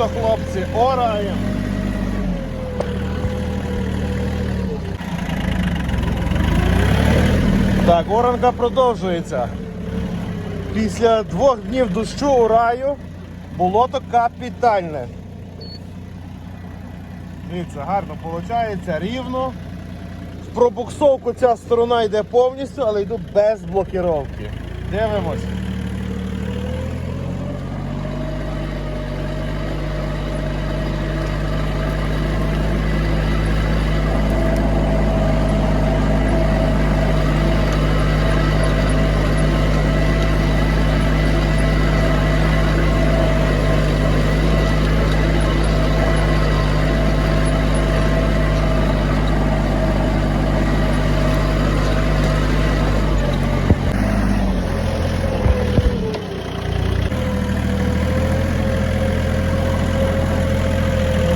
болото, хлопці, ораємо. Так, оранка продовжується. Після двох днів дощу у раю болото капітальне. Дивіться, гарно виходить, рівно. Пробуксовку ця сторона йде повністю, але йду без блокіровки. Дивимось.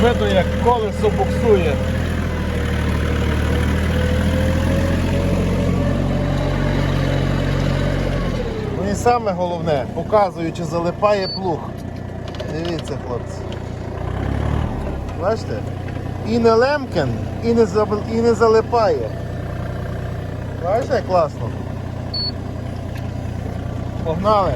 Видно, як колесо буксує. Ну і саме головне, показую, чи залипає плуг. Дивіться, хлопці. Бачите? І не лемкен, і не, і не залипає. Бачите, класно? Погнали!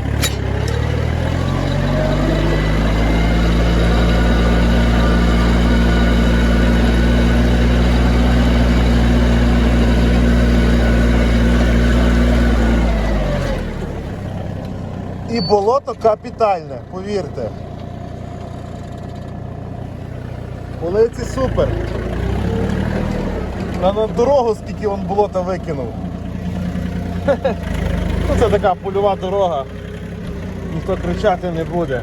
І болото капітальне, повірте. Полиці супер. На, на дорогу скільки він болота викинув. Ну, це така польова дорога. Ніхто кричати не буде.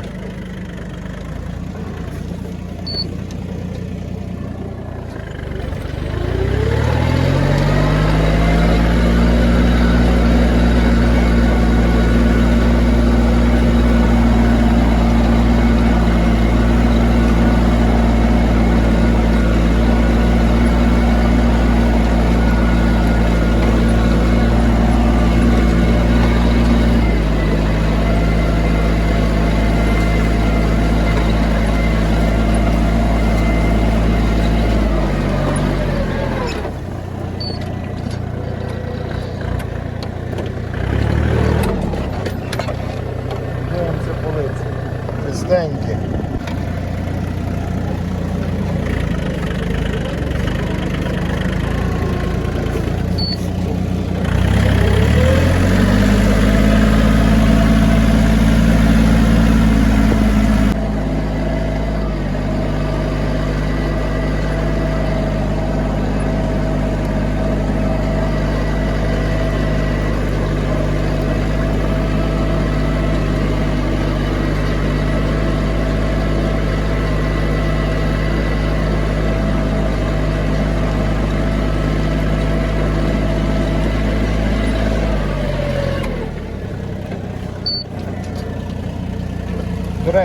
Чистенькі.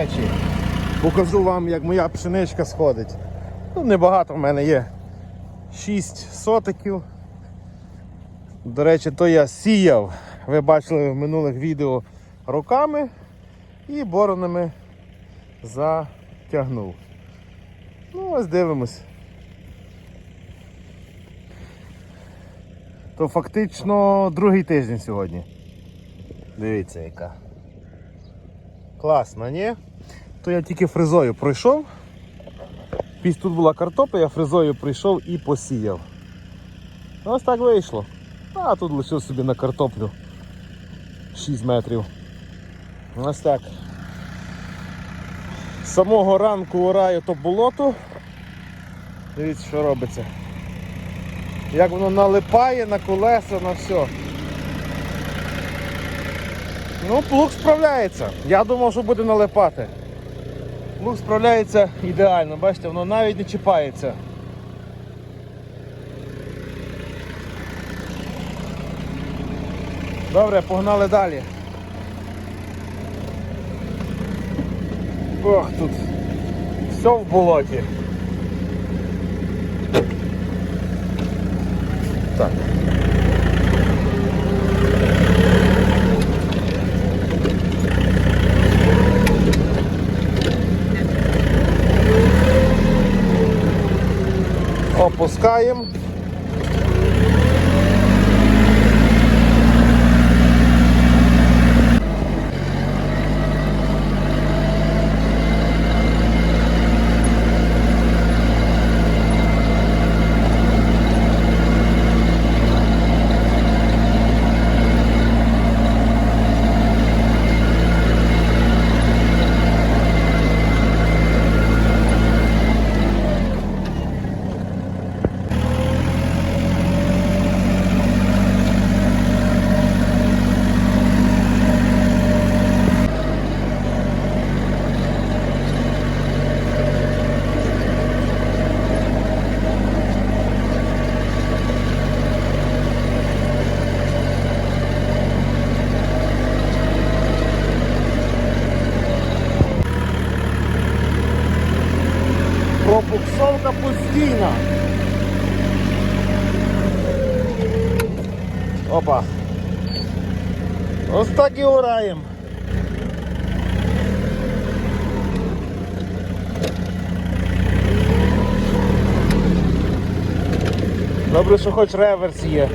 Речі, покажу вам, як моя пшеничка сходить. Ну, небагато в мене є. 6 сотиків. До речі, то я сіяв. Ви бачили в минулих відео руками і боронами затягнув. Ну, ось дивимось. То фактично другий тиждень сьогодні. Дивіться яка. Класно, ні? То я тільки фрезою пройшов. Тут була картопля, я фрезою прийшов і посіяв. Ось так вийшло. А тут лишив собі на картоплю 6 метрів. Ось так. З самого ранку ораю то болото. Дивіться, що робиться. Як воно налипає на колеса, на все. Ну, плуг справляється. Я думав, що буде налипати. Плуг справляється ідеально, бачите, воно навіть не чіпається. Добре, погнали далі. Ох, тут все в болоті. Так. Опускаємо. Пропуксовка постійна. Опа. Ось так і ураємо. Добре, що хоч реверс є.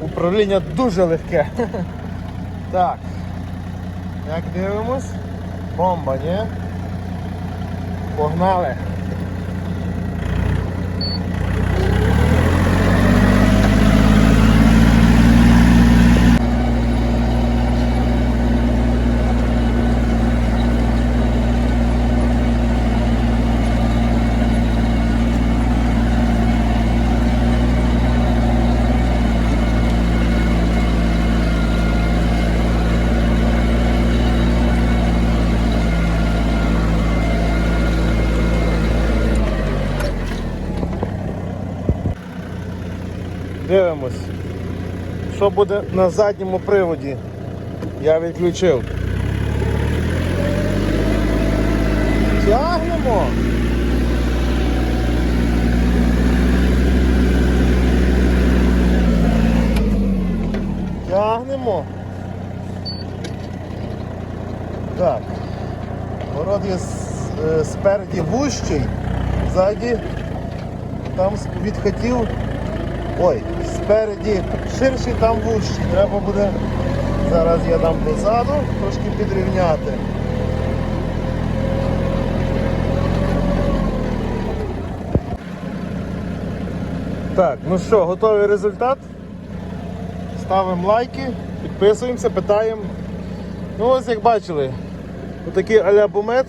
Управління дуже легке. Так. Як дивимось? Бомба, ні? Погнали. Дивимось. Що буде на задньому приводі? Я відключив. Тягнемо. Тягнемо. Так. Город є е, спереді вущий, ззаді там від хатів Ой, спереді ширший, там вущий. Треба буде. Зараз я дам дозаду, трошки підрівняти. Так, ну що, готовий результат? Ставимо лайки, підписуємося, питаємо. Ну ось як бачили, отакий аля бумет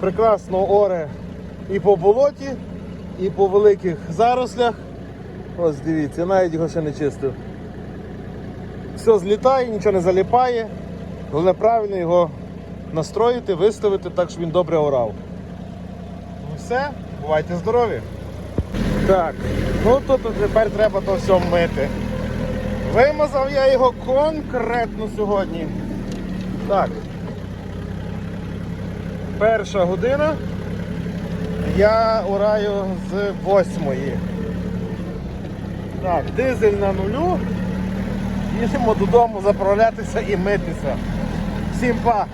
прекрасно оре і по болоті, і по великих зарослях. Ось дивіться, навіть його ще не чистив. Все злітає, нічого не заліпає. Головне правильно його настроїти, виставити так, щоб він добре орав. Ну все, бувайте здорові. Так, ну тут тепер треба то все мити. Вимазав я його конкретно сьогодні. Так. Перша година. Я ураю з восьмої. Так, дизель на нулю. Їдемо додому заправлятися і митися. Всім па!